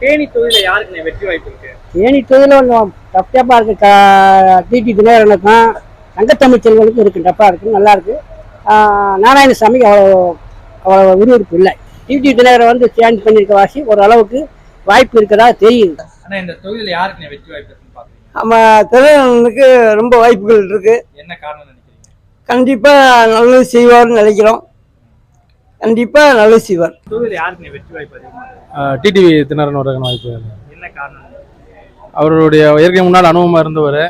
தேனி தொகுதியில யாருக்கு வெற்றி வாய்ப்பு இருக்கு? தேனி தொகுதியில் கொஞ்சம் டஃப் டஃப்பாக இருக்கு. டிடி தினகரனுக்கும் தங்கத்தமிழ் செல்வனுக்கும் இருக்கு. டஃப்பாக இருக்கு. நல்லா இருக்கு. நாராயணசாமிக்கு அவ்வளோ அவ்வளோ விறுவிறுப்பு இல்லை. டிடி தினகரன் வந்து சேஞ்ச் பண்ணியிருக்க வாசி ஓரளவுக்கு வாய்ப்பு இருக்கிறதா தெரியுது. ஆனா இந்த தொகுதியில யாருக்கு வெற்றி வாய்ப்பு இருக்குன்னு பாக்குறீங்க? நம்ம தினகரனுக்கு ரொம்ப வாய்ப்புகள் இருக்கு. என்ன காரணம் நினைக்கிறீங்க? கண்டிப்பா நல்லது செய்வார்னு நினைக்கிறோம். கண்டிப்பா நல்லது செய்வார் தொகுதியில யாருக்கு வெற்றி வாய்ப்பு அதிகமா இருக்கு? டிடிவி தினரன் வரதுக்கான வாய்ப்பு. என்ன காரணம் அவருடைய ஏற்கனவே முன்னாள் அனுபவமாக இருந்தவர்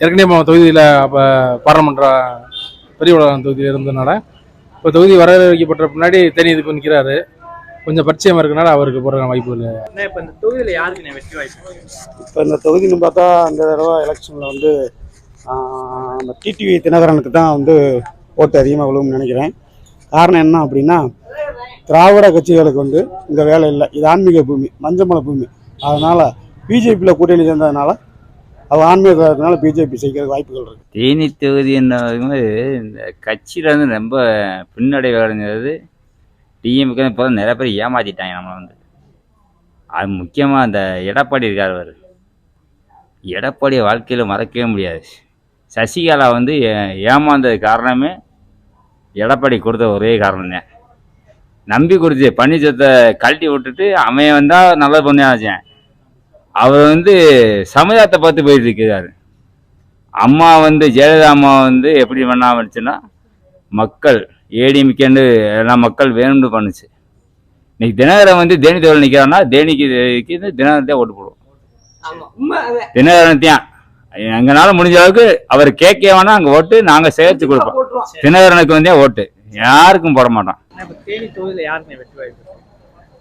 ஏற்கனவே தொகுதியில் அப்போ பாராளுமன்ற பெரிய உலகம் தொகுதியில் இருந்ததுனால இப்போ தொகுதி வரவேற்கப்பட்ட பின்னாடி தேனி இதுக்கு நிற்கிறாரு கொஞ்சம் பரிச்சயமாக இருக்கனால அவருக்கு போடுற வாய்ப்பு இல்லை என்ன இப்ப இந்த தொகுதியில யாருக்கு வெற்றி வாய்ப்பு? இப்போ இந்த தொகுதின்னு பார்த்தா இந்த தடவை எலெக்ஷனில் வந்து அந்த டிடிவி தினகரனுக்கு தான் வந்து ஓட்டு அதிகமாக விழுவும்னு நினைக்கிறேன் காரணம் என்ன அப்படின்னா திராவிட கட்சிகளுக்கு வந்து இந்த வேலை இல்லை. இது ஆன்மீக பூமி மஞ்சமலை பூமி. அதனால் பிஜேபியில் கூட்டணி சேர்ந்ததுனால அவ ஆன்மீகத்தினால பிஜேபி செய்கிறதுக்கு வாய்ப்புகள் இருக்கு. தேனி தொகுதி என்ன இந்த கட்சியில் வந்து ரொம்ப பின்னடைவு அடைஞ்சது டிஎம்கே இப்போ நிறைய பேர் ஏமாத்திட்டாங்க நம்மளை வந்து. அது முக்கியமாக அந்த எடப்பாடி இருக்கார் அவர். எடப்பாடி வாழ்க்கையில் மறக்கவே முடியாது. சசிகலா வந்து ஏ- ஏமாந்தது காரணமே எடப்பாடி கொடுத்த ஒரே காரணம் தான் நம்பி கொடுத்து பன்னீர்செல்வத்தை கழட்டி விட்டுட்டு அவன் வந்தால் நல்லது பண்ணி வச்சேன் அவர் வந்து சமுதாயத்தை பார்த்து போயிட்டு இருக்கிறாரு. அம்மா வந்து ஜெயலலிதா அம்மா வந்து எப்படி பண்ணாம இருந்துச்சுன்னா மக்கள் ஏடிமிக்கேண்டு எல்லாம் மக்கள் வேணும்னு பண்ணுச்சு. இன்னைக்கு தினகரன் வந்து தேனி தோல் நிற்கிறான்னா தேனிக்கு தினகரன் ஓட்டு போடுவோம் தினகரன் தான். எங்களால முடிஞ்ச அளவுக்கு அவர் கேட்க வேணா அங்கே ஓட்டு நாங்கள் சேர்த்து கொடுப்போம். தினகரனுக்கு வந்தே ஓட்டு. யாருக்கும் போட மாட்டோம். தேனி தொகுதியில வெற்றி வாய்ப்பு இருக்கு?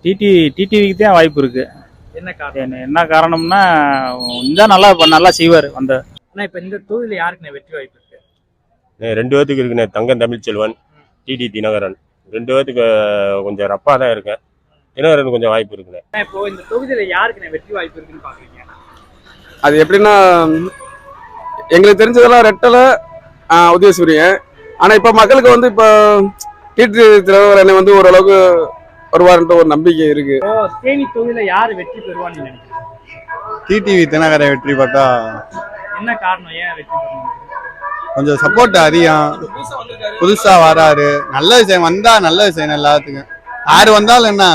டிடி டிடிவிக்கு தான் வாய்ப்பு இருக்கு. என்ன காரணம்? என்ன- என்ன காரணம்னா இந்த நல்லா நல்லா செய்வார் அந்த ஆனா இப்ப இந்த தொகுதியில யாருக்கு வெற்றி வாய்ப்பு இருக்கு? ரெண்டு பேர்த்துக்கு இருக்குண்ணே. தங்கம் தமிழ்ச்செல்வன் டிடி தினகரன். ரெண்டு பேர்த்துக்கு கொஞ்சம் ரப்பாக தான் இருக்கேன். தினகரன் கொஞ்சம் வாய்ப்பு இருக்குண்ணே. இப்போ இந்த தொகுதியில யாருக்கு வெற்றி வாய்ப்பு இருக்குன்னு பாக்குறீங்க? அது எப்படின்னா எங்களுக்கு தெரிஞ்சதெல்லாம் ரெட்டலை உதயசூரியன். ஆனால் இப்போ மக்களுக்கு வந்து இப்போ டிடி தினகரனை வந்து ஓரளவுக்கு வருவார்ன்ற ஒரு நம்பிக்கை இருக்கு. இப்போ தேனி தொகுதியில யாரு வெற்றி பெறுவான்னு டிடிவி தினகரை வெற்றி பார்த்தா என்ன காரணம்? ஏன் வெற்றி கொஞ்சம் சப்போர்ட் அதிகம். புதுசா வராரு. நல்லது செய்ய வந்தா நல்லது செய்யணும் எல்லாத்துக்கும். யாரு வந்தாலும் என்ன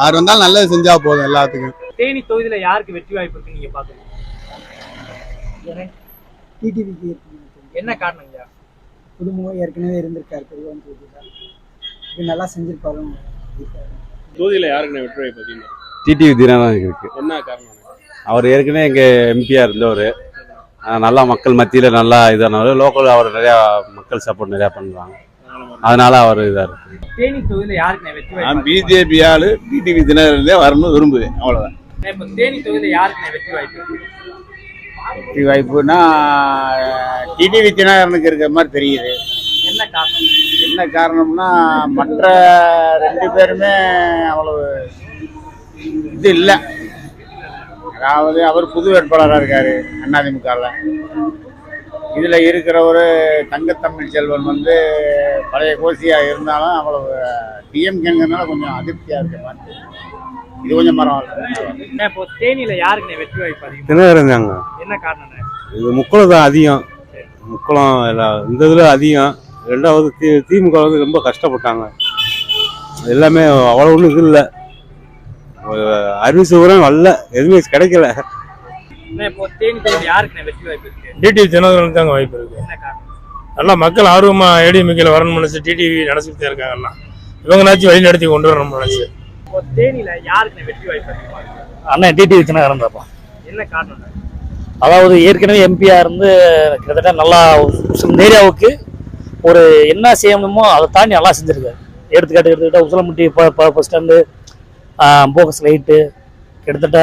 யார் வந்தாலும் நல்லது செஞ்சா போதும் எல்லாத்துக்கும். தேனி தொகுதியில யாருக்கு வெற்றி வாய்ப்பு இருக்குன்னு நீங்க பாக்குறீங்க டிடிவிக்கு என்ன காரணம் ஐயா குடும்பம் ஏற்கனவே இருந்திருக்காரு பெரியவன் தொகுதியில் இது நல்லா செஞ்சிருப்பாரு தொகுதியில் யாருக்கு வெற்றி வாய்ப்பு அதிகமாக டிடிவி தினகரன் இருக்கு. என்ன காரணம்? அவர் ஏற்கனவே எங்க எம்பியா இருந்தவர். நல்லா மக்கள் மத்தியில் நல்லா இதானவர். லோக்கல் அவர் நிறையா மக்கள் சப்போர்ட் நிறையா பண்ணுறாங்க அதனால அவர் இதாக இருக்கு. தேனி வெற்றி பிஜேபி ஆளு டிடிவி தினகரன் வரணும்னு விரும்புவேன். அவ்வளோதான் தேனி தொகுதியில யாருக்கு வெற்றி வாய்ப்பு வெற்றி வாய்ப்புனா டிடிவி தினகரனுக்கு இருக்கிற மாதிரி தெரியுது. என்ன காரணம்? என்ன காரணம்னா மற்ற ரெண்டு பேருமே அவ்வளவு இது இல்லை. அதாவது அவர் புது வேட்பாளராக இருக்காரு அதிமுகவில் இதில் இருக்கிறவர் தங்கத்தமிழ் செல்வன் வந்து பழைய கோசியாக இருந்தாலும் அவ்வளவு டிஎம்கேங்கிறதுனால கொஞ்சம் அதிருப்தியாக இருக்க மாதிரி இது கொஞ்சம் பரவாயில்ல. இப்போ தேனியில யாருக்கு வெற்றி வாய்ப்பு அதிகம்? தினகரன் தாங்க என்ன காரணம் இது முக்குளம் தான் அதிகம். முக்குளம் எல்லாம் இந்த இதில் அதிகம். ரெண்டாவது தி திமுக வந்து ரொம்ப கஷ்டப்பட்டாங்க. எல்லாமே அவ்வளோ ஒன்றும் இது இல்லை. அறிவிச்சு கூட வரல எதுவுமே கிடைக்கல. என்ன இப்போ தேனி தொகுதியில யாருக்கு வெற்றி வாய்ப்பு இருக்கு? டிடிவி தினகரனுக்கு தாங்க வாய்ப்பு இருக்கு. என்ன காரணம்? நல்லா மக்கள் ஆர்வமா ஏடிஎம்கேல வரணும்னு நினைச்சு டிடிவி நினைச்சிட்டு இருக்காங்க எல்லாம் இவங்கனாச்சும் வழி நடத்தி கொண்டு வரணும்னு நினைச்சு. இப்போ தேனியில யாருக்கு வெற்றி வாய்ப்பு அண்ணன் டிடிவி தினகரன் தாப்பா என்ன காரணம்? அதாவது ஏற்கனவே எம்பியா இருந்து கிட்டத்தட்ட நல்லா இந்த ஏரியாவுக்கு ஒரு என்ன செய்யணுமோ அதை தாண்டி நல்லா செஞ்சிருக்காரு. எடுத்துக்காட்டு எடுத்துக்கிட்டா Usalamutti bus stand focus light கிட்டத்தட்ட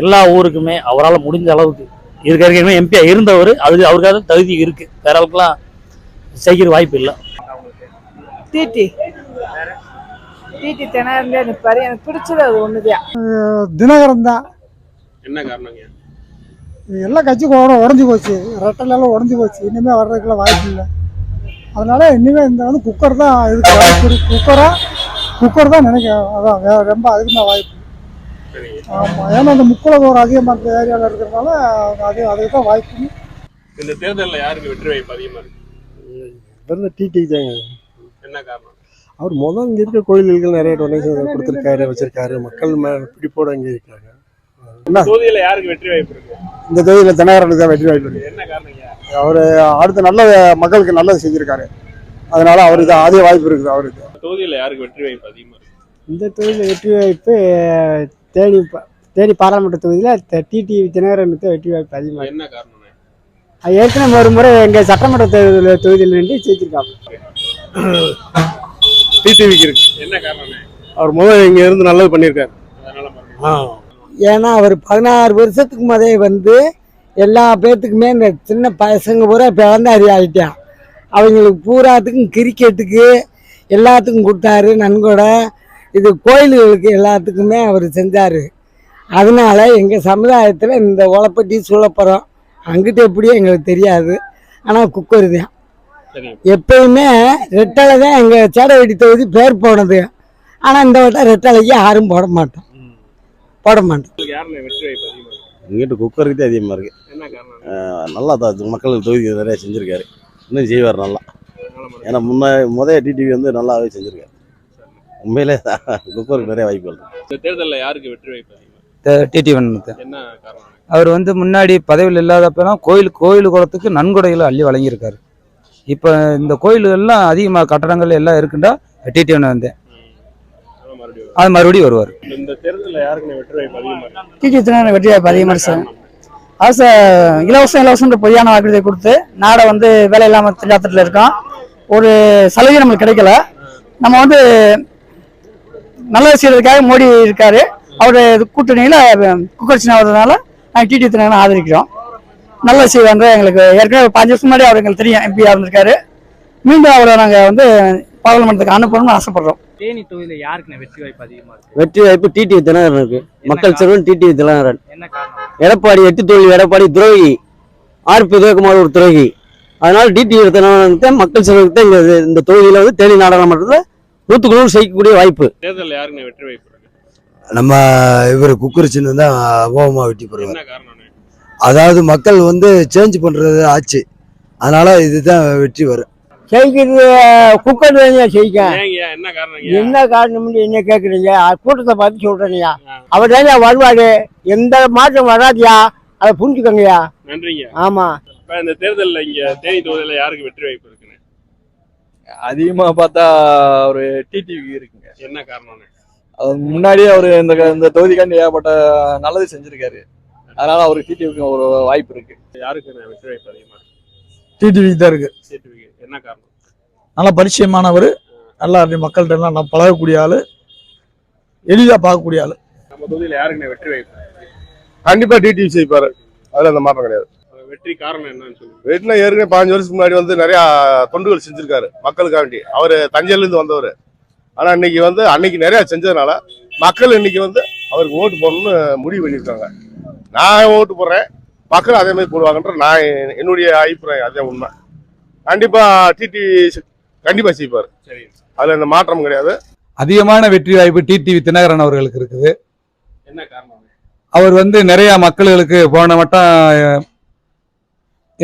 எல்லா ஊருக்குமே அவரால் முடிஞ்ச அளவுக்கு இருக்க ஏற்கனவே எம்பியா இருந்தவர் அதுக்கு அவருக்காக தகுதி இருக்கு. வேற அளவுக்குலாம் செய்கிற வாய்ப்பு இல்லை. டிடி டிடி தினகரன் நிற்பாரு எனக்கு பிடிச்சது அது ஒண்ணுதான் தினகரன் தான். என்ன காரணங்க? எல்லா கட்சியும் கூட உடஞ்சி போச்சு. ரெட்டலெல்லாம் உடஞ்சி போச்சு. இனிமேல் வர்றதுக்குலாம் வாய்ப்பு இல்லை. அதனால இனிமேல் இந்த வந்து குக்கர் தான் இதுக்கு வாய்ப்பு இருக்கு. குக்கரா குக்கர் தான் நினைக்கிறேன். அதான் வேற ரொம்ப அதிகமாக வாய்ப்பு. ஆமாம் ஏன்னா அந்த முக்குளதோர் அதிகமாக இருக்கிற ஏரியாவில் இருக்கிறதுனால அது அதுக்கு தான் வாய்ப்பு இந்த தேர்தலில் யாருக்கு வெற்றி வாய்ப்பு அதிகமா இருக்கு? டிடி தாங்க என்ன காரணம்? அவர் முதல் இங்கே இருக்க கோயில்கள் நிறைய டொனேஷன் கொடுத்துருக்காரு வச்சிருக்காரு. மக்கள் பிடிப்போட இங்கே இருக்காங்க. தொகுதியில யாருக்கு வெற்றி வாய்ப்பு இருக்கு? இந்த தொகுதியில் தினகரனுக்கு தான் வெற்றி வாய்ப்பு இருக்கு. என்ன காரணம்? அவர் அடுத்த நல்ல மக்களுக்கு நல்லது செஞ்சிருக்காரு. அதனால அவருக்கு அதிக வாய்ப்பு இருக்குது அவருக்கு. தொகுதியில யாருக்கு வெற்றி வாய்ப்பு அதிகமா இருக்கு? இந்த தொகுதியில் வெற்றி வாய்ப்பு தேனி ப- தேனி பாராளுமன்ற தொகுதியில் டிடி தினகரனுக்கு வெற்றி வாய்ப்பு அதிகமாக என்ன காரணம் ஏற்கனவே ஒரு முறை எங்கள் சட்டமன்ற தொகுதியில் தொகுதியில் நின்று ஜெயிச்சிருக்காங்க. டிடிவிக்கு இருக்கு. என்ன காரணம் அவர் முதல் இங்க இருந்து நல்லது பண்ணியிருக்காரு. ஏன்னா அவர் பதினாறு வருஷத்துக்கு முதலே வந்து எல்லா பேர்த்துக்குமே இந்த சின்ன பசங்க பூரா பிறந்தாரி ஆகிட்டான் அவங்களுக்கு பூராத்துக்கும் கிரிக்கெட்டுக்கு எல்லாத்துக்கும் கொடுத்தாரு நன்கொடை. இது கோயில்களுக்கு எல்லாத்துக்குமே அவர் செஞ்சார். அதனால எங்கள் சமுதாயத்தில் இந்த உழப்பட்டி சூழப்புறம் அங்கிட்ட எப்படியோ எங்களுக்கு தெரியாது. ஆனால் குக்கர் தான் எப்பயுமே ரெட்டலை தான் எங்கள் சேடவெடி தொகுதி பேர் போனது ஆனால் இந்த வட்டம் ரெட்டலைக்கு யாரும் போட மாட்டோம். போட மாட்டோம். இங்கிட்ட குக்கருக்கு தான் அதிகமாக இருக்கு. நல்லா தான் மக்களுக்கு தொகுதி நிறைய செஞ்சிருக்காரு. இன்னும் செய்வார் நல்லா. ஏன்னா முன்ன முதல் டிடிவி வந்து நல்லாவே செஞ்சிருக்காரு. உண்மையிலே குக்கருக்கு நிறைய வாய்ப்புகள் இருக்கு. தேர்தலில் யாருக்கு வெற்றி வாய்ப்பு டிடி காரணம்? அவர் வந்து முன்னாடி பதவியில் இல்லாதப்பெல்லாம் கோயில் கோயில் குளத்துக்கு நன்கொடைகளை அள்ளி வழங்கியிருக்காரு. இப்போ இந்த கோயில்கள்லாம் அதிகமாக கட்டடங்கள் எல்லாம் இருக்குண்டா டிடி வண்ணன் வந்தேன் அது மறுபடியும் வருவார். இந்த தேர்தலில் யாருக்கு வெற்றி வாய்ப்பு அதிகமா இருக்கு? டிடி தினகரன் வெற்றி வாய்ப்பு அதிகமாக சார். அரசு இலவசம் இலவசம்ன்ற பொய்யான வாக்குறுதியை கொடுத்து நாடை வந்து வேலை இல்லாமல் திண்டாட்டத்தில் இருக்கோம் ஒரு சலுகை நம்மளுக்கு கிடைக்கல. நம்ம வந்து நல்லது செய்யறதுக்காக மோடி இருக்காரு. அவருடைய கூட்டணியில் குக்கர் சின்னதுனால நாங்கள் டிடி தினகரன் ஆதரிக்கிறோம். நல்லது செய்வாங்க. எங்களுக்கு ஏற்கனவே ஒரு பாஞ்சு வருஷம் முன்னாடி அவர் எங்களுக்கு தெரியும் எம்பியாக இருந்திருக்காரு. மீண்டும் அவரை நாங்கள் வந்து பாராளுமன்றத்துக்கு அனுப்பணும்னு ஆசைப்படுறோம். தேனி தொகுதியில யாருக்கு வெற்றி வாய்ப்பு அதிகமா இருக்கு? வெற்றி வாய்ப்பு டிடி தினகரனுக்கு மக்கள் செல்வன் டிடி தினகரன். என்ன காரணம்? எடப்பாடி எட்டு தொழில் எடப்பாடி துரோகி. ஆர்பி உதயகுமார் ஒரு துரோகி. அதனால டிடி தினகரனுக்கு தான் மக்கள் செல்வனுக்கு தான் இந்த இந்த தொகுதியில் வந்து தேனி நாடாளுமன்றத்தில் நூற்றுக்கு நூறு செய்யக்கூடிய வாய்ப்பு. தேர்தலில் யாருக்கு வெற்றி வாய்ப்பு இருக்கு? நம்ம இவர் குக்கர் சின்னம் தான் அபோகமாக வெட்டி போடுவார். காரணம்? அதாவது மக்கள் வந்து சேஞ்ச் பண்ணுறது ஆச்சு. அதனால இதுதான் வெற்றி வரும். ஜெயிக்கிறது குக்கர் தாங்க ஜெயிக்க? ஏங்க என்ன காரணம் என்ன காரணம்னு என்ன கேட்குறீங்க கூட்டத்தை பார்த்து சொல்கிறேங்கய்யா அவர் தாங்க வருவாரு. எந்த மாற்றம் வராதியா? அதை புரிஞ்சுக்கோங்கய்யா நன்றிங்க. ஆமாம் இப்ப இந்த தேர்தலில் இங்க தேனி தொகுதியில யாருக்கு வெற்றி வாய்ப்பு இருக்குன்னு? அதிகமா பார்த்தா ஒரு டிடிவிக்கு இருக்குங்க. என்ன காரணம் அது முன்னாடியே அவர் இந்த இந்த தொகுதிக்காண்டி ஏகப்பட்ட நல்லது செஞ்சிருக்காரு. அதனால அவருக்கு டிடிவிக்கு ஒரு வாய்ப்பு இருக்கு. யாருக்கு வெற்றி வாய்ப்பு அதிகமா இருக்கு? டிடிவிக்கு தான் இருக்கு. டிடிவிக்கு என்ன காரணம்? நல்ல பரிச்சயமானவர் நல்லா மக்கள்கிட்ட எல்லாம் நல்லா பழகக்கூடிய ஆளு எளிதாக பார்க்கக்கூடிய ஆளு. நம்ம தொகுதியில யாருக்கு வெற்றி வாய்ப்பு கண்டிப்பா டிடிவி செய்வாரு அதுல அந்த மாற்றம் கிடையாது. வெற்றி காரணம் என்னன்னு சொல்லுங்க. வீட்டுல ஏற்கனவே பாஞ்சு வருஷத்துக்கு முன்னாடி வந்து நிறைய தொண்டுகள் செஞ்சிருக்காரு மக்களுக்காண்டி அவரு தஞ்சையில இருந்து வந்தவர். ஆனா இன்னைக்கு வந்து அன்னைக்கு நிறைய செஞ்சதுனால மக்கள் இன்னைக்கு வந்து அவருக்கு ஓட்டு போடணும்னு முடிவு பண்ணியிருக்காங்க. நான் ஓட்டு போடுறேன். மக்கள் அதே மாதிரி போடுவாங்கன்ற நான் என்னுடைய அபிப்பிராயம் அதே உண்மை. கண்டிப்பா டிடி கண்டிப்பா செய்வார் சரி. அதுல இந்த மாற்றம் கிடையாது. அதிகமான வெற்றி வாய்ப்பு டிடிவி தினகரன் அவர்களுக்கு இருக்குது. என்ன காரணம் அவர் வந்து நிறைய மக்களுக்கு போன வட்டம்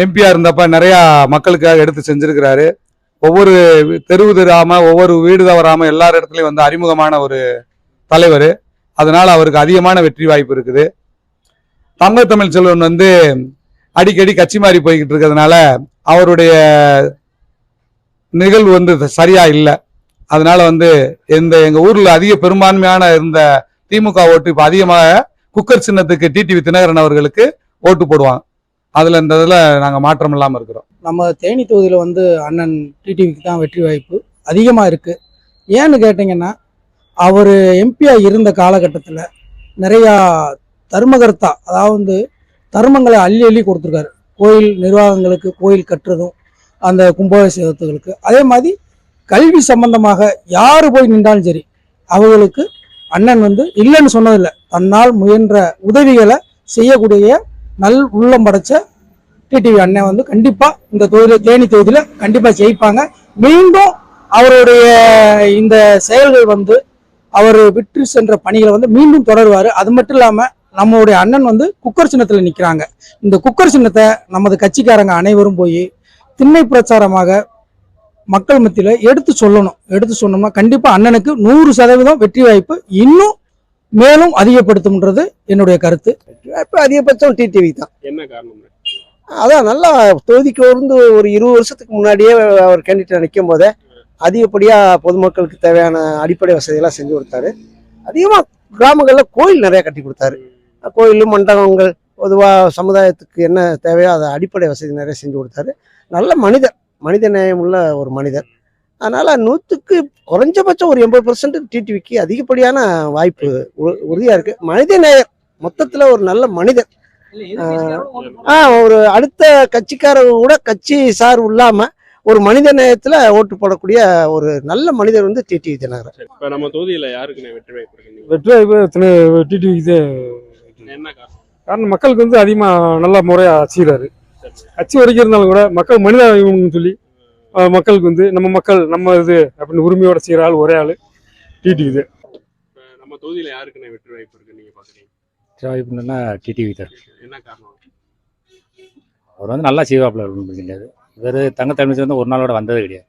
எம்பியா இருந்தப்ப நிறைய மக்களுக்காக எடுத்து செஞ்சிருக்கிறாரு. ஒவ்வொரு தெருவு தெராம ஒவ்வொரு வீடு தவறாம எல்லார் இடத்துலயும் வந்து அறிமுகமான ஒரு தலைவர். அதனால அவருக்கு அதிகமான வெற்றி வாய்ப்பு இருக்குது. தங்க தமிழ் செல்வன் வந்து அடிக்கடி கட்சி மாறி போய்கிட்டு இருக்கிறதுனால அவருடைய நிகழ்வு வந்து சரியா இல்லை. அதனால வந்து இந்த எங்க ஊர்ல அதிக பெரும்பான்மையான இருந்த திமுக ஓட்டு இப்போ அதிகமாக குக்கர் சின்னத்துக்கு டிடிவி தினகரன் அவர்களுக்கு ஓட்டு போடுவாங்க. அதுல இந்த இதுல நாங்க மாற்றம் இல்லாம இருக்கிறோம். நம்ம தேனி தொகுதியில் வந்து அண்ணன் டிடிவிக்கு தான் வெற்றி வாய்ப்பு அதிகமாக இருக்குது ஏன்னு கேட்டிங்கன்னா அவர் எம்பியாக இருந்த காலகட்டத்தில் நிறையா தர்மகர்த்தா அதாவது வந்து தர்மங்களை அள்ளி அள்ளி கொடுத்துருக்காரு. கோயில் நிர்வாகங்களுக்கு கோயில் கட்டுறதும் அந்த கும்பாபிஷேகத்துகளுக்கு. அதே மாதிரி கல்வி சம்பந்தமாக யார் போய் நின்றாலும் சரி அவர்களுக்கு அண்ணன் வந்து இல்லைன்னு சொன்னதில்லை. தன்னால் முயன்ற உதவிகளை செய்யக்கூடிய நல் உள்ளம் படைச்ச டிடிவி அண்ணன் வந்து கண்டிப்பாக இந்த தொகுதியில் தேனி தொகுதியில் கண்டிப்பாக ஜெயிப்பாங்க. மீண்டும் அவருடைய இந்த செயல்கள் வந்து அவர் விற்று சென்ற பணிகளை வந்து மீண்டும் தொடருவார். அது மட்டும் இல்லாமல் நம்மளுடைய அண்ணன் வந்து குக்கர் சின்னத்தில் நிற்கிறாங்க இந்த குக்கர் சின்னத்தை நமது கட்சிக்காரங்க அனைவரும் போய் திண்ணை பிரச்சாரமாக மக்கள் மத்தியில் எடுத்து சொல்லணும். எடுத்து சொன்னோம்னா கண்டிப்பாக அண்ணனுக்கு நூறு சதவீதம் வெற்றி வாய்ப்பு இன்னும் மேலும் அதிகப்படுத்தும்ன்றது என்னுடைய கருத்து. இப்போ அதிகபட்சம் டிடிவி தான். என்ன காரணம்? அதான் நல்லா தொகுதிக்கு வந்து ஒரு இருபது வருஷத்துக்கு முன்னாடியே அவர் கேண்டிடேட் நிற்கும் போதே அதிகப்படியாக பொதுமக்களுக்கு தேவையான அடிப்படை வசதியெல்லாம் செஞ்சு கொடுத்தாரு. அதிகமாக கிராமங்களில் கோயில் நிறைய கட்டி கொடுத்தாரு. கோயில் மண்டபங்கள் பொதுவாக சமுதாயத்துக்கு என்ன தேவையோ அதை அடிப்படை வசதி நிறைய செஞ்சு கொடுத்தாரு. நல்ல மனிதர் மனித நேயம் உள்ள ஒரு மனிதர். அதனால நூற்றுக்கு குறைஞ்சபட்சம் ஒரு எண்பது பர்சன்ட் டிடிவிக்கு அதிகப்படியான வாய்ப்பு உ- உறுதியா இருக்கு. மனித நேயர் மொத்தத்துல ஒரு நல்ல மனிதர். ஆ ஒரு அடுத்த கட்சிக்காரங்க கூட கட்சி சார்பு இல்லாம ஒரு மனித நேயத்துல ஓட்டு போடக்கூடிய ஒரு நல்ல மனிதர் வந்து டிடி தினகரன். இப்ப நம்ம தொகுதியில யாருக்கு வெற்றி வாய்ப்பு வெற்றி வாய்ப்பு டிடிவிக்கு என்ன காரணம்? காரணம் மக்களுக்கு வந்து அதிகமாக நல்ல முறையாக செய்கிறாரு கட்சி வரைக்கும் இருந்தாலும் கூட மக்கள் மனிதாபிமானம்னு சொல்லி மக்களுக்கு வந்து நம்ம மக்கள் நம்ம இது அப்படின்னு உரிமையோட செய்கிற ஆள் ஒரே ஆள் டிடிவி நம்ம தொகுதியில யாருக்கு வெற்றி வாய்ப்பு இருக்கு நீங்க பாக்குறீங்க? வாய்ப்புன்னா டிடிவி தான். என்ன காரணம்? அவர் வந்து நல்லா செய்வாப்பில் ஒன்றும் கிடையாது இவர் தங்க தலைமை வந்து ஒரு நாளோட வந்தது கிடையாது.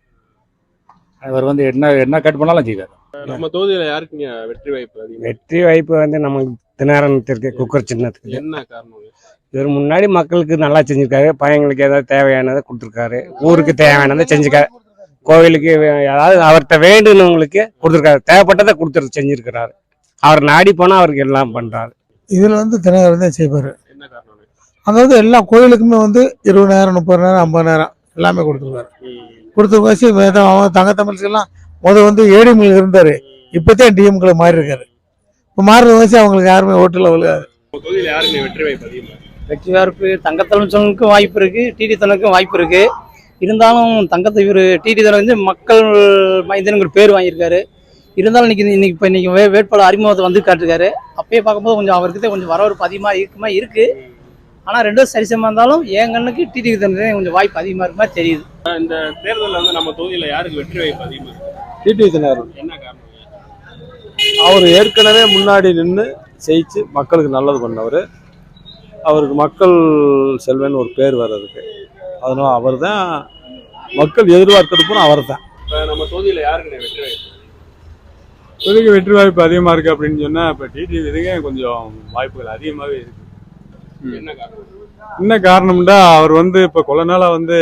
அவர் வந்து என்ன என்ன கட் பண்ணாலும் செய்வார். நம்ம தொகுதியில யாருக்குங்க வெற்றி வாய்ப்பு அதிகம்? வெற்றி வாய்ப்பு வந்து நமக்கு தினகரனத்திற்கு குக்கர் சின்னத்துக்கு. என்ன காரணம்? இவர் முன்னாடி மக்களுக்கு நல்லா செஞ்சிருக்காரு. பையங்களுக்கு ஏதாவது தேவையானதை கொடுத்துருக்காரு. ஊருக்கு தேவையானதை செஞ்சுக்காரு கோவிலுக்கு அதாவது அவர்கிட்ட வேண்டுனவங்களுக்கு கொடுத்துருக்காரு. தேவைப்பட்டதை கொடுத்துரு செஞ்சிருக்கிறாரு. அவர் நாடி போனால் அவருக்கு எல்லாம் பண்ணுறாரு இதில் வந்து தினகரன் தான் செய்வார். என்ன காரணம்? அதாவது எல்லா கோயிலுக்குமே வந்து இருபதாயிரம் முப்பதாயிரம் ஐம்பதாயிரம் எல்லாமே கொடுத்துருவாரு. கொடுத்த வச்சு அவன் தங்க தமிழ்ச்சிக்கெல்லாம் முதல் வந்து ஏடிஎம்ல இருந்தார். இப்போதான் டிஎம்களை மாறி இருக்காரு இப்போ மாறுற வச்சு அவங்களுக்கு யாருமே ஓட்டில் விழுகாது. யாருக்குங்க வெற்றி வாய்ப்பு வெற்றி வாய்ப்பு தங்கத்தலைமைச்சனுக்கும் வாய்ப்பு இருக்கு டிடி தனக்கும் வாய்ப்பு இருக்கு. இருந்தாலும் தங்கத்தை இவர் டிடி தலை வந்து மக்கள் மைந்தனுங்கிற பேர் வாங்கியிருக்காரு. இருந்தாலும் இன்னைக்கு இன்னைக்கு இப்போ இன்னைக்கு வே வேட்பாளர் அறிமுகத்தை வந்து காட்டிருக்காரு. அப்பயே பார்க்கும்போது கொஞ்சம் அவருக்கு கொஞ்சம் வரவேற்பு அதிகமாக இருக்குமா இருக்கு. ஆனால் ரெண்டும் சரிசமமாக இருந்தாலும் என் கண்ணுக்கு டிடி தனக்கு கொஞ்சம் வாய்ப்பு அதிகமாக இருக்க மாதிரி தெரியுது இந்த தேர்தல்ல வந்து நம்ம தொகுதியில யாருக்கு வெற்றி வாய்ப்பு அதிகமா இருக்கு? டிடிவி தினகரன் என்ன காரணம்? அவர் ஏற்கனவே முன்னாடி நின்று ஜெயிச்சு மக்களுக்கு நல்லது பண்ணவர். அவருக்கு மக்கள் செல்வன் ஒரு பேர் வர்றதுக்கு. அதனால அவர் தான் மக்கள் எதிர்பார்க்கிறது பூரா அவர் தான் இப்ப நம்ம தொகுதியில யாருக்குங்க வெற்றி வாய்ப்பு? இப்போதைக்கு வெற்றி வாய்ப்பு அதிகமாக இருக்குது அப்படின்னு சொன்னால் இப்போ டிடிவி இதுங்க கொஞ்சம் வாய்ப்புகள் அதிகமாகவே இருக்கு. என்ன காரணம்? என்ன காரணம்டா அவர் வந்து இப்போ கொள்ள நாளாக வந்து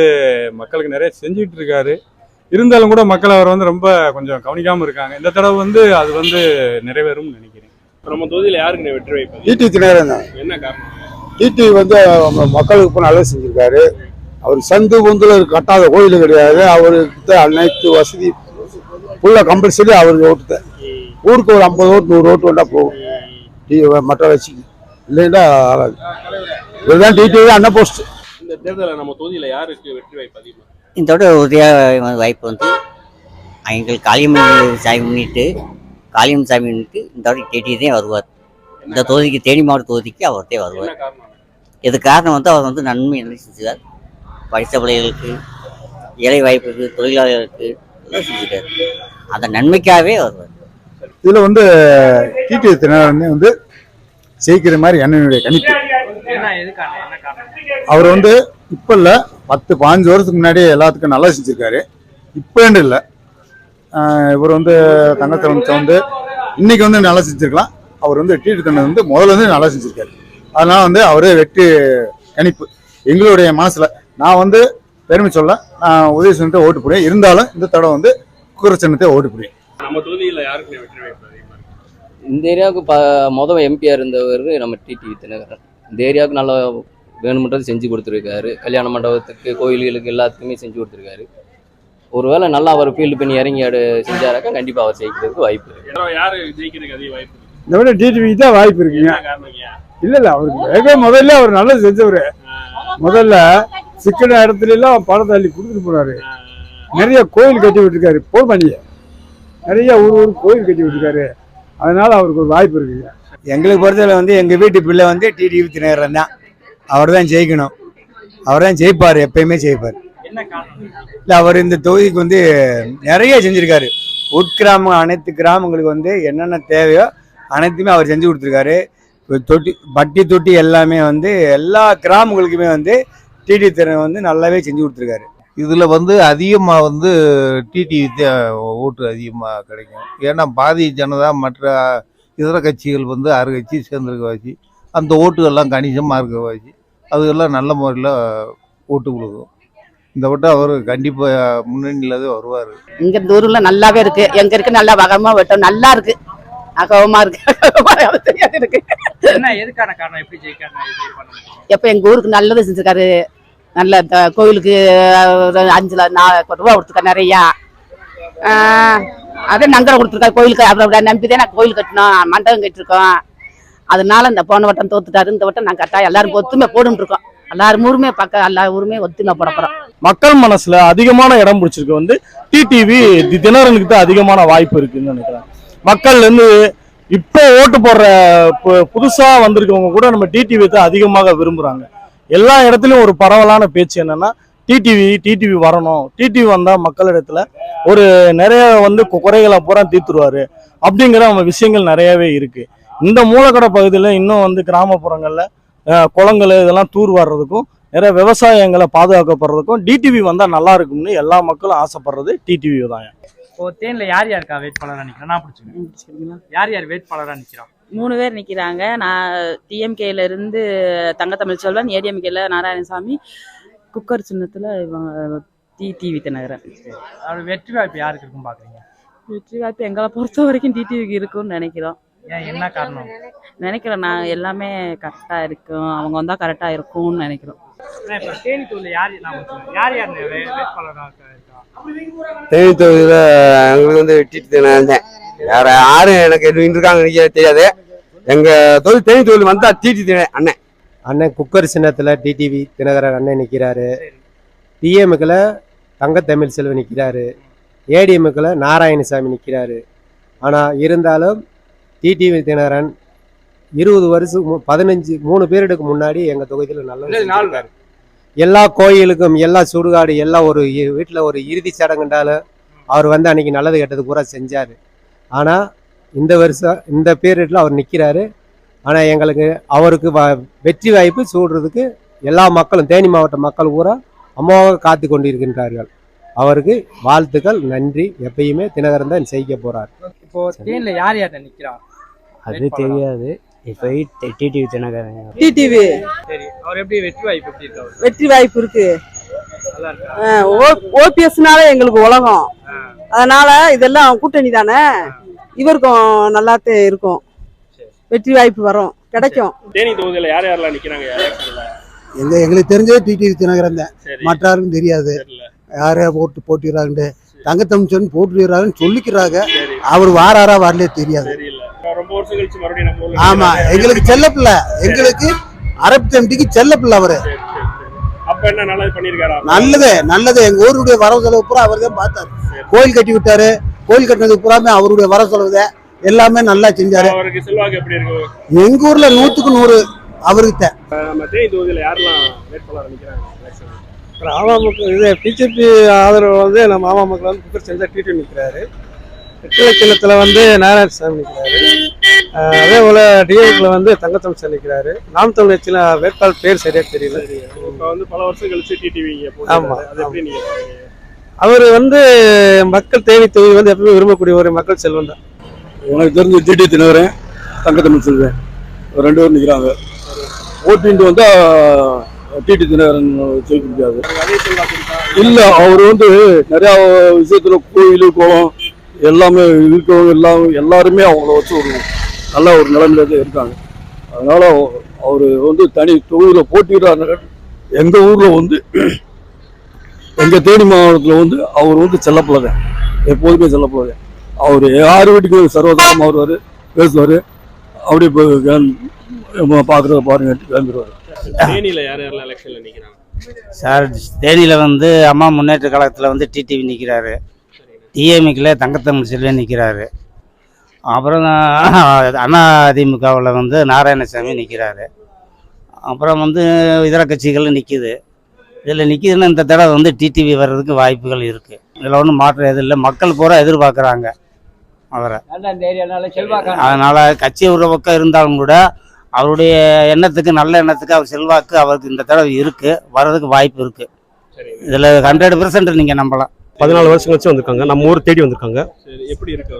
மக்களுக்கு நிறைய செஞ்சுட்டு இருக்காரு. இருந்தாலும் கூட மக்கள் அவர் வந்து ரொம்ப கொஞ்சம் கவனிக்காமல் இருக்காங்க. இந்த தடவை வந்து அது வந்து நிறைவேறும்னு நினைக்கிறேன். இப்ப நம்ம தொகுதியில யாருக்குங்க வெற்றி வாய்ப்பு அதிகம்? டிடி தினகரன் தான். என்ன காரணம்? டிடி வந்து மக்களுக்கு இப்போ நல்லது செஞ்சிருக்காரு. அவர் சந்து பொந்துல கட்டாத கோயில் கிடையாது. அவருக்கு அனைத்து வசதி ஃபுல்லாக கம்பல்சரி அவருக்கு ஓட்டு தான். ஊருக்கு ஒரு ஐம்பது ஓட்டு நூறு ஓட்டு வந்தா போகும். டி மற்ற வச்சுக்கு இல்லைன்னா இதுதான் டிடி அண்ணன் போஸ்ட் இந்த தேர்தல்ல நம்ம தொகுதியில யாருக்கு வெற்றி வாய்ப்பு அதிகமா? இருக்கு? இதோட உதய வாய்ப்பு வந்து எங்களுக்கு காளியம்மன் சாமி முன்னிட்டு காளியம்மன் சாமி முன்னிட்டு இந்த வாட்டி டிடி தான் வருவார். இந்த தொகுதிக்கு தேனி மாவட்ட தொகுதிக்கு அவர்தே வருவார். இது காரணம்? வந்து அவர் வந்து நன்மை என்ன செஞ்சுட்டார் படித்த பிள்ளைகளுக்கு இலை வாய்ப்புக்கு தொழிலாளர்களுக்கு எல்லாம் செஞ்சுட்டார் அந்த நன்மைக்காகவே வருவார். இதில் வந்து டிடி தினகரன் வந்து ஜெயிக்கிற மாதிரி என்னுடைய கணிப்பு. அவர் வந்து இப்போ இல்லை பத்து பாஞ்சு வருஷத்துக்கு முன்னாடி எல்லாத்துக்கும் நல்லா செஞ்சுருக்காரு. இப்போன்னு இல்லை. இவர் வந்து தங்கத்தலைமை வந்து இன்னைக்கு வந்து நல்லா செஞ்சுருக்கலாம். அவர் வந்து டிடி தினகரன் வந்து முதல்ல வந்து நல்லா செஞ்சுருக்காரு. அதனால வந்து அவரே வெற்றி கணிப்பு. எங்களுடைய மனசில் நான் வந்து பெருமை சொல்ல நான் உதவி செஞ்சுட்டு ஓட்டு போடுவேன். இருந்தாலும் இந்த தடவை வந்து குக்கர சின்னத்தை ஓட்டு போடுவேன். நம்ம தொகுதியில வெற்றி? இந்த ஏரியாவுக்கு ப மொதல் எம்பியாக இருந்தவர் நம்ம டிடி தினகரன் இந்த ஏரியாவுக்கு நல்லா வேணுமன்றது செஞ்சு கொடுத்துருக்காரு. கல்யாண மண்டபத்துக்கு கோயில்களுக்கு எல்லாத்துக்குமே செஞ்சு கொடுத்துருக்காரு. ஒருவேளை நல்லா அவர் ஃபீல்டு பண்ணி இறங்கி ஆடு செஞ்சாராக்கா கண்டிப்பாக அவர் ஜெயிக்கிறதுக்கு வாய்ப்பு இருக்கு. இந்த விட டிடிவிக்கு தான் வாய்ப்பு இருக்குங்க? இல்ல இல்ல அவருக்கு வேக முதல்ல அவர் நல்லது செஞ்சவரு. முதல்ல சிக்கன இடத்துல எல்லாம் பணத்தை அள்ளி கொடுத்துட்டு போனாரு. நிறைய கோயில் கட்டி விட்டுருக்காரு போர் பண்ணிய நிறைய ஊர் ஊர் கோயில் கட்டி விட்டுருக்காரு. அதனால அவருக்கு ஒரு வாய்ப்பு இருக்குங்க. எங்களுக்கு பொறுத்தவரை வந்து எங்கள் வீட்டு பிள்ளை வந்து டிடிவி தினகரன் தான். அவர் தான் ஜெயிக்கணும். அவர் தான் ஜெயிப்பார் எப்பயுமே ஜெயிப்பார். இல்லை அவர் இந்த தொகுதிக்கு வந்து நிறைய செஞ்சிருக்காரு. உட்கிராம அனைத்து கிராமங்களுக்கு வந்து என்னென்ன தேவையோ அனைத்துமே அவர் செஞ்சு கொடுத்துருக்காரு. தொட்டி பட்டி தொட்டி எல்லாமே வந்து எல்லா கிராமங்களுக்குமே வந்து டிடி திறன் வந்து நல்லாவே செஞ்சு கொடுத்துருக்காரு. இதில் வந்து அதிகமாக வந்து டிடிவி தான் ஓட்டு அதிகமாக கிடைக்கும். ஏன்னா பாரதிய ஜனதா மற்ற இதர கட்சிகள் வந்து ஆறு கட்சி சேர்ந்துருக்கவாச்சு அந்த ஓட்டுகள்லாம் கணிசமாக இருக்கவாச்சு அதுக்கெல்லாம் நல்ல முறையில் ஓட்டு கொடுக்கும். இந்த வட்டம் அவர் கண்டிப்பாக முன்னணியில் தான் வருவார். இங்க இந்த ஊர்ல நல்லாவே இருக்கு. எங்க இருக்கு? நல்லா வகமா வெட்டும். நல்லா இருக்கு. அகவமா இருக்கு. அது தெரியாது இருக்கு என்ன எதுக்கான காரணம்? எப்படி ஜெயிக்கான எப்ப எங்க ஊருக்கு நல்லது செஞ்சிருக்காரு. நல்ல ஒரு அஞ்சு ரூபா கொடுத்துருக்காரு நிறையா. அதே நங்கரை கொடுத்துருக்கா கோயிலுக்கு. அவரோட நம்பி தான் நான் கோயில் கட்டினோம் மண்டபம் கட்டிருக்கோம் அதனால இந்த போன வட்டம் தோத்துட்டாரு. இந்த வட்டம் நான் கரெக்டா எல்லாரும் ஒத்துமை போடும் இருக்கோம். எல்லாரும் ஊருமே பக்கம் எல்லா ஊருமே ஒத்துமை போட போறோம். மக்கள் மனசுல அதிகமான இடம் பிடிச்சிருக்கு வந்து டிடிவி தினகரனுக்கு தான் அதிகமான வாய்ப்பு இருக்குன்னு நினைக்கிறேன். மக்கள் வந்து இப்போ ஓட்டு போடுற பு- புதுசா வந்திருக்கவங்க கூட நம்ம டிடிவி தான் அதிகமாக விரும்புறாங்க. எல்லா இடத்துலயும் ஒரு பரவலான பேச்சு என்னன்னா டிடிவி டிடிவி வரணும். டிடிவி வந்தா மக்களிடத்துல ஒரு நிறைய வந்து குறைகளை பூரா தீர்த்துருவாரு. அப்படிங்கிற நம்ம விஷயங்கள் நிறையவே இருக்கு. இந்த மூலக்கடை பகுதியில் இன்னும் வந்து கிராமப்புறங்கள்ல குளங்கள் இதெல்லாம் தூர் வாடுறதுக்கும் நிறைய விவசாயங்களை பாதுகாக்கப்படுறதுக்கும் டிடிவி வந்தா நல்லா இருக்கும்னு எல்லா மக்களும் ஆசைப்படுறது டிடிவி தான். இப்போ தேன்ல யார் யாருக்கா வேட்பாளரா நிக்கிறா நான் பிடிச்சிருக்கேன் யார் யார் வேட்பாளரா நிக்கிறா மூணு பேர் நிற்கிறாங்க நான் டிஎம்கேல இருந்து தங்க தமிழ் செல்வன் ஏடிஎம்கேல நாராயணசாமி குக்கர் சின்னத்தில் இவங்க டிடிவி தினகரன் அவர் வெற்றி வாய்ப்பு யாருக்கு இருக்கும் பாக்குறீங்க? வெற்றி வாய்ப்பு எங்களை பொறுத்த வரைக்கும் டிடிவிக்கு இருக்கும்னு நினைக்கிறோம். ஏன் என்ன காரணம்? நினைக்கிறேன் நான் எல்லாமே கரெக்டாக இருக்கும். அவங்க வந்தால் கரெக்டாக இருக்கும்னு நினைக்கிறோம். தேனி தொகுதியில யார் நான். யார் யார் தேனி தொகுதியில் எங்களுக்கு வந்து டிடி தினம் தான். வேற யாரும் எனக்கு இன்னும் இருக்காங்க நினைக்க தெரியாது. எங்க தொகுதி தேனி தொகுதி வந்தா டிடி தினம் அண்ணன். அண்ணன் குக்கர் சின்னத்தில் டிடிவி தினகரன் அண்ணன் நிற்கிறாரு டிஎம்கில் தங்கத்தமிழ் செல்வன் நிற்கிறாரு ஏடிஎம்கில் நாராயணசாமி நிற்கிறாரு ஆனால் இருந்தாலும் டிடிவி தினகரன் இருபது வருஷம் பதினஞ்சு மூணு பீரியடுக்கு முன்னாடி எங்கள் தொகுதியில் செஞ்சிருக்காரு. எல்லா கோயிலுக்கும் எல்லா சுடுகாடு எல்லா ஒரு வீட்டில் ஒரு இறுதி சடங்குண்டாலும் அவர் வந்து அன்னைக்கு நல்லது கெட்டது பூரா செஞ்சார். ஆனால் இந்த வருஷம் இந்த பீரியடில் அவர் நிற்கிறாரு ஆனால் எங்களுக்கு அவருக்கு வ- வெற்றி வாய்ப்பு சூடுறதுக்கு எல்லா மக்களும் தேனி மாவட்ட மக்கள் பூரா அம்மாவாக காத்து கொண்டிருக்கின்றார்கள். அவருக்கு வாழ்த்துக்கள் நன்றி. எப்பயுமே தினகரன் தான் செய்ய போறார். இப்போ தேன்ல யார் யார் நிக்கிறா? அது தெரியாது. இப்போ டிடிவி தினகரன். டிடிவி. சரி அவர் எப்படி வெற்றி வாய்ப்பு எப்படி இருக்கு? வெற்றி வாய்ப்பு இருக்கு. நல்லா இருக்கா? ஓபிஎஸ்னால எங்களுக்கு உலகம். அதனால இதெல்லாம் கூட்டணி தானே? இவருக்கும் நல்லாத்தே இருக்கும். வெற்றி வாய்ப்பு வரும். கிடைக்கும். தேனி தொகுதியில் யார் யாரெல்லாம் நிற்கிறாங்க எங்க எங்களுக்கு தெரிஞ்சது டிடிவி தினகரன் தான். மற்றாருக்கும் தெரியாது. யார போட்டு போட்டிடுறாங்கன்னு தங்கத்தமிச்சன் போட்டிடுறாங்கன்னு சொல்லிக்கிறாங்க. அவர் வாராரா வரலே தெரியாது. தெரியல. ரொம்ப வருஷம் கழிச்சு மறுபடியும் நம்ம ஊர்ல ஆமா. எங்களுக்கு செல்லப்பிள்ளை எங்களுக்கு அரபு தம்பிக்கு செல்லப்பிள்ளை அவரு. அப்ப என்ன நல்லது நல்லது நல்லது. எங்க ஊருடைய வரவு செலவு பூரா அவர் தான் பார்த்தாரு கோயில் கட்டி விட்டாரு. கோயில் கட்டினதுக்கு பூராமே அவருடைய வரவு செலவு தான். எல்லாமே நல்லா செஞ்சாரு. அவருக்கு செல்வாக்கு எப்படி இருக்கு? எங்க ஊர்ல நூத்துக்கு நூறு அவருக்கு தான் இப்ப நம்ம தேனி தொகுதியில் யாரெல்லாம் வேட்பாளர் நிற்கிறாங்க அமமுக இது பிஜேபி ஆதரவு வந்து நம்ம அமமுக வந்து குக்கர் செஞ்சா டிடி நிற்கிறாரு வெற்றிலை சின்னத்தில் வந்து நாராயணசாமி நிற்கிறாரு அதே போல் டிஎம்கில் வந்து தங்கத்தமிழ்ச்சன் நிற்கிறாரு நாம் தமிழ் வேட்பாளர் பேர் சரியா தெரியல. இப்ப வந்து பல வருஷம் கழிச்சு டிடிவி இங்க ஆமா, போட்டு அது எப்படி நீங்க பாக்குறீங்க? அவர் வந்து மக்கள் தேனி தொகுதி வந்து எப்பவுமே விரும்பக்கூடிய ஒரு மக்கள் செல்வம் தான். எனக்கு தெரிஞ்ச டிடி தினகரன் தங்கத்தமிழ் செல்வேன் ரெண்டு பேரும் நிற்கிறாங்க ஓட்டின்ட்டு வந்தால் டிடி தினகரன் ஜெயிக்க முடியாது. இல்லை அவர் வந்து நிறையா விஷயத்தில் கோயில் குளம் எல்லாமே இருக்கிறவங்க எல்லாம் எல்லாருமே அவங்கள வச்சு ஒரு நல்ல ஒரு நிலைமையில தான் இருக்காங்க. அதனால் அவர் வந்து தனி தொகுதியில் போட்டிடுறாரு எங்கள் ஊரில் வந்து எங்கள் தேனி மாவட்டத்தில் வந்து அவர் வந்து செல்லப்பிள்ளை தான். எப்போதுமே செல்லப்பிள்ளை தான். அவர் யார் வீட்டுக்கு சர்வசாரமாக வருவார் பேசுவார். அப்படி இப்போ பார்க்குறத பாருங்க கிளம்பிடுவார் தேனியில யார் யாரெல்லாம் எலெக்ஷன்ல நிக்கிறாங்க? சார் தேனியில் வந்து அம்மா முன்னேற்ற கழகத்தில் வந்து டிடிவி நிற்கிறாரு டிஎம்கில் தங்கத்தமிழ் செல்வன் நிற்கிறாரு அப்புறம் அண்ணா அதிமுகவில் வந்து நாராயணசாமி நிற்கிறாரு அப்புறம் வந்து இதர கட்சிகள் நிற்கிது இதில் நிற்கிதுன்னா இந்த தடவை வந்து டிடிவி வர்றதுக்கு வாய்ப்புகள் இருக்குது இதில் ஒன்றும் மாற்றம் எதுவும் இல்லை. மக்கள் பூரா எதிர்பார்க்குறாங்க. அவரை. அதனால் கட்சி ஒரு பக்கம் இருந்தாலும் கூட அவருடைய எண்ணத்துக்கு நல்ல எண்ணத்துக்கு அவர் செல்வாக்கு அவருக்கு இந்த தடவை இருக்குது வர்றதுக்கு வாய்ப்பு இருக்குது இதில் ஹண்ட்ரட் பெர்சன்ட் நீங்கள் நம்பலாம். பதினாலு வருஷம் கழிச்சு வந்திருக்காங்க. நம்ம ஊர் தேடி வந்திருக்காங்க. சரி எப்படி இருக்கு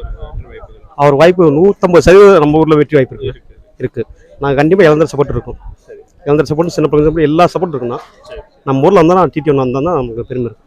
அவர் வாய்ப்பு நூற்றம்பது சதவீதம் நம்ம ஊரில் வெற்றி வாய்ப்பு இருக்கு. இருக்கு. நாங்கள் கண்டிப்பாக இளந்தர சப்போர்ட் இருக்கும். இளந்தர சப்போர்ட் சின்ன support எல்லா சப்போர்ட் இருக்குண்ணா நம்ம ஊரில் வந்தால் டிடி ஒன்று வந்தால் தான் நமக்கு பெருமை இருக்கும்